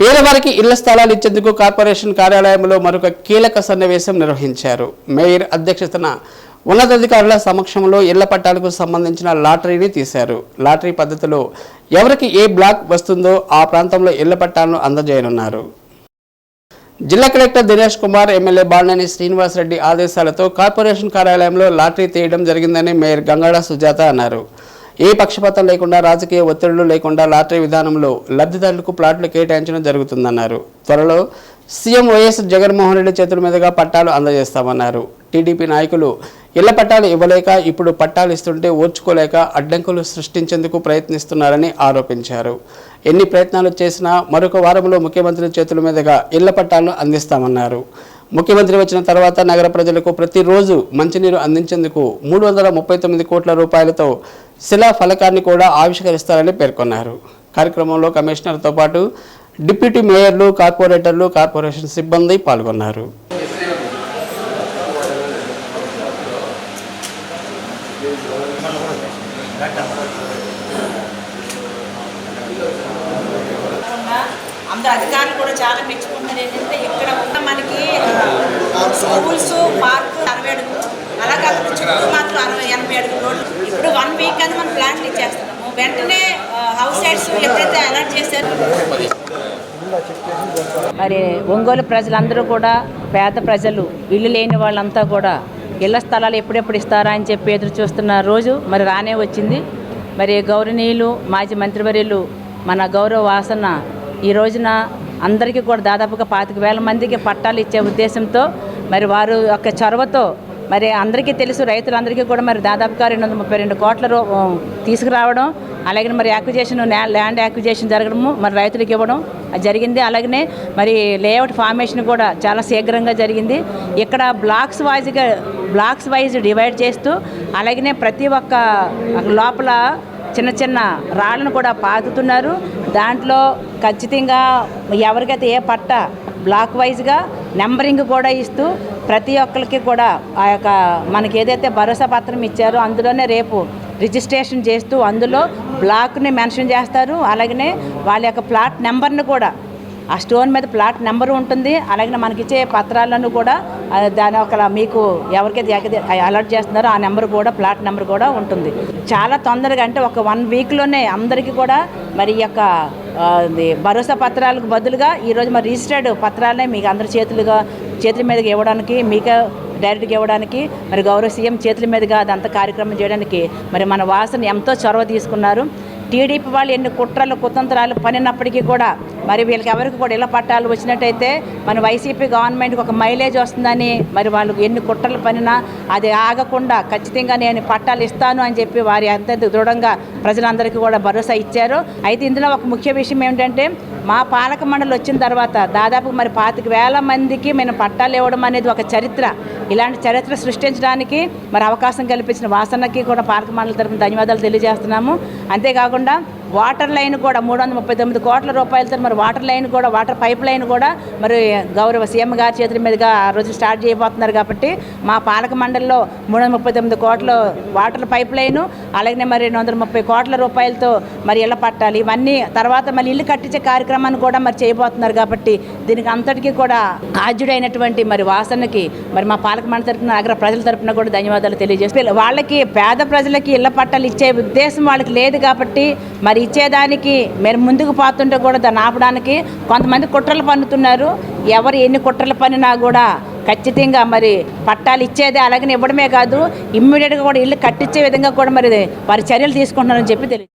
పేదవారికి ఇళ్ళ స్థలాలు ఇచ్చేందుకు కార్పొరేషన్ కార్యాలయంలో మరొక కీలక సన్నివేశం నిర్వహించారు. మేయర్ అధ్యక్షతన ఉన్నతాధికారుల సమక్షంలో ఇళ్ళ పట్టాలకు సంబంధించిన లాటరీని తీశారు. లాటరీ పద్ధతిలో ఎవరికి ఏ బ్లాక్ వస్తుందో ఆ ప్రాంతంలో ఇళ్ళ పట్టాలను అందజేయనున్నారు. జిల్లా కలెక్టర్ దినేష్ కుమార్ ఎమ్మెల్యే బాలినేని శ్రీనివాసరెడ్డి ఆదేశాలతో కార్పొరేషన్ కార్యాలయంలో లాటరీ తీయడం జరిగిందని మేయర్ గంగాడ సుజాత అన్నారు. ఏ పక్షపాతం లేకుండా రాజకీయ ఒత్తిళ్ళు లేకుండా లాటరీ విధానంలో లబ్ధిదారులకు ప్లాట్లు కేటాయించడం జరుగుతుందన్నారు. త్వరలో సీఎం వైఎస్ జగన్మోహన్ రెడ్డి చేతుల మీదుగా పట్టాలు అందజేస్తామన్నారు. టీడీపీ నాయకులు ఇళ్ళ పట్టాలు ఇవ్వలేక ఇప్పుడు పట్టాలు ఇస్తుంటే ఓర్చుకోలేక అడ్డంకులు సృష్టించేందుకు ప్రయత్నిస్తున్నారని ఆరోపించారు. ఎన్ని ప్రయత్నాలు చేసినా మరొక వారంలో ముఖ్యమంత్రి చేతుల మీదుగా ఇళ్ళ పట్టాలను అందిస్తామన్నారు. ముఖ్యమంత్రి వచ్చిన తర్వాత నగర ప్రజలకు ప్రతిరోజు మంచినీరు అందించేందుకు మూడు వందల ముప్పై తొమ్మిది కోట్ల రూపాయలతో శిలా ఫలకాన్ని కూడా ఆవిష్కరిస్తారని పేర్కొన్నారు. కార్యక్రమంలో కమిషనర్తో పాటు డిప్యూటీ మేయర్లు కార్పొరేటర్లు కార్పొరేషన్ సిబ్బంది పాల్గొన్నారు. అందరు అధికారులు కూడా చాలా మెచ్చుకుంటారు ఏంటంటే ఇక్కడ ఉన్న మనకి స్కూల్స్ పార్క్ అరవేడు అలాగే అక్కడ చుట్టూ ఇప్పుడు వన్ వీక్ అని మనం ప్లాన్లు ఇచ్చేస్తున్నాము. వెంటనే హౌస్ సైడ్స్ ఎప్పుడైతే అలర్ట్ చేశారో. మరి ఒంగోలు ప్రజలందరూ కూడా పేద ప్రజలు ఇల్లు లేని వాళ్ళంతా కూడా ఇళ్ళ స్థలాలు ఎప్పుడెప్పుడు ఇస్తారా అని చెప్పి ఎదురు చూస్తున్న రోజు మరి రానే వచ్చింది. మరి గౌరవనీయులు మాజీ మంత్రివర్యులు మన గౌరవ వాసన ఈ రోజున అందరికీ కూడా దాదాపుగా పాతిక వేల మందికి పట్టాలు ఇచ్చే ఉద్దేశంతో మరి వారు యొక్క చొరవతో మరి అందరికీ తెలుసు రైతులందరికీ కూడా మరి దాదాపుగా రెండు వందల ముప్పై రెండు కోట్ల రూ తీసుకురావడం అలాగే మరి యాక్విజేషన్ ల్యాండ్ యాక్విజేషన్ జరగడము మరి రైతులకు ఇవ్వడం జరిగింది. అలాగనే మరి లేఅవుట్ ఫార్మేషన్ కూడా చాలా శీఘ్రంగా జరిగింది. ఇక్కడ బ్లాక్స్ వైజ్గా బ్లాక్స్ వైజ్ డివైడ్ చేస్తూ అలాగనే ప్రతి ఒక్క లోపల చిన్న చిన్న రాళ్ళను కూడా పాతుతున్నారు. దాంట్లో ఖచ్చితంగా ఎవరికైతే ఏ పట్ట బ్లాక్ వైజ్గా నెంబరింగ్ కూడా ఇస్తూ ప్రతి ఒక్కరికి కూడా ఆ యొక్క మనకి ఏదైతే భరోసా పత్రం ఇచ్చారో అందులోనే రేపు రిజిస్ట్రేషన్ చేస్తూ అందులో బ్లాక్ని మెన్షన్ చేస్తారు. అలాగనే వాళ్ళ యొక్క ప్లాట్ నెంబర్ని కూడా ఆ స్టోన్ మీద ప్లాట్ నెంబర్ ఉంటుంది. అలాగే మనకి ఇచ్చే పత్రాలను కూడా దాని ఒక మీకు ఎవరికైతే అలర్ట్ చేస్తున్నారో ఆ నెంబర్ కూడా ప్లాట్ నెంబర్ కూడా ఉంటుంది. చాలా తొందరగా అంటే ఒక వన్ వీక్లోనే అందరికీ కూడా మరి ఈ యొక్క భరోసా పత్రాలకు బదులుగా ఈరోజు మరి రిజిస్టర్డ్ పత్రాలనే మీకు అందరి చేతులుగా చేతుల మీదకి ఇవ్వడానికి మీకు డైరెక్ట్గా ఇవ్వడానికి మరి గౌరవ సీఎం చేతుల మీదుగా అదంతా కార్యక్రమం చేయడానికి మరి మన వాసన ఎంతో చొరవ తీసుకున్నారు. టీడీపీ వాళ్ళు ఎన్ని కుట్రలు కుతంత్రాలు పనినప్పటికీ కూడా మరి వీళ్ళకి ఎవరికి కూడా ఇలా పట్టాలు వచ్చినట్టయితే మన వైసీపీ గవర్నమెంట్కి ఒక మైలేజ్ వస్తుందని మరి వాళ్ళు ఎన్ని కుట్రలు పనినా అది ఆగకుండా ఖచ్చితంగా నేను పట్టాలు ఇస్తాను అని చెప్పి వారి అంత దృఢంగా ప్రజలందరికీ కూడా భరోసా ఇచ్చారు. అయితే ఇందులో ఒక ముఖ్య విషయం ఏమిటంటే మా పాలక మండలి వచ్చిన తర్వాత దాదాపు మరి పాతిక వేల మందికి మేము పట్టాలు ఇవ్వడం అనేది ఒక చరిత్ర. ఇలాంటి చరిత్ర సృష్టించడానికి మరి అవకాశం కల్పించిన వాసనకి కూడా పాలక మండలి తరఫున ధన్యవాదాలు తెలియజేస్తున్నాము. అంతేకాకుండా వాటర్ లైన్ కూడా మూడు వందల ముప్పై తొమ్మిది కోట్ల రూపాయలతో మరి వాటర్ లైన్ కూడా వాటర్ పైప్ లైన్ కూడా మరి గౌరవ సీఎం గారి చేతుల మీదుగా ఆ రోజు స్టార్ట్ చేయబోతున్నారు కాబట్టి మా పాలక మండలిలో మూడు వందల ముప్పై తొమ్మిది కోట్ల వాటర్ పైప్ లైను అలాగే మరి రెండు వందల ముప్పై కోట్ల రూపాయలతో మరి ఇళ్ళ పట్టాలి ఇవన్నీ తర్వాత మళ్ళీ ఇల్లు కట్టించే కార్యక్రమాన్ని కూడా మరి చేయబోతున్నారు కాబట్టి దీనికి అంతటికీ కూడా ఆద్యుడైనటువంటి మరి వాసనకి మరి మా పాలక మండలి తరపున నగర ప్రజల తరపున కూడా ధన్యవాదాలు తెలియజేస్తే వాళ్ళకి పేద ప్రజలకి ఇళ్ళ పట్టాలు ఇచ్చే ఉద్దేశం వాళ్ళకి లేదు కాబట్టి మరి మరి ఇచ్చేదానికి మీరు ముందుకు పోతుంటే కూడా దాన్ని ఆపడానికి కొంతమంది కుట్రలు పన్నుతున్నారు. ఎవరు ఎన్ని కుట్రలు పన్నినా కూడా ఖచ్చితంగా మరి పట్టాలు ఇచ్చేదే అలాగని ఇవ్వడమే కాదు ఇమ్మీడియట్గా కూడా ఇల్లు కట్టించే విధంగా కూడా మరి వారి చర్యలు తీసుకుంటున్నారని చెప్పి తెలియదు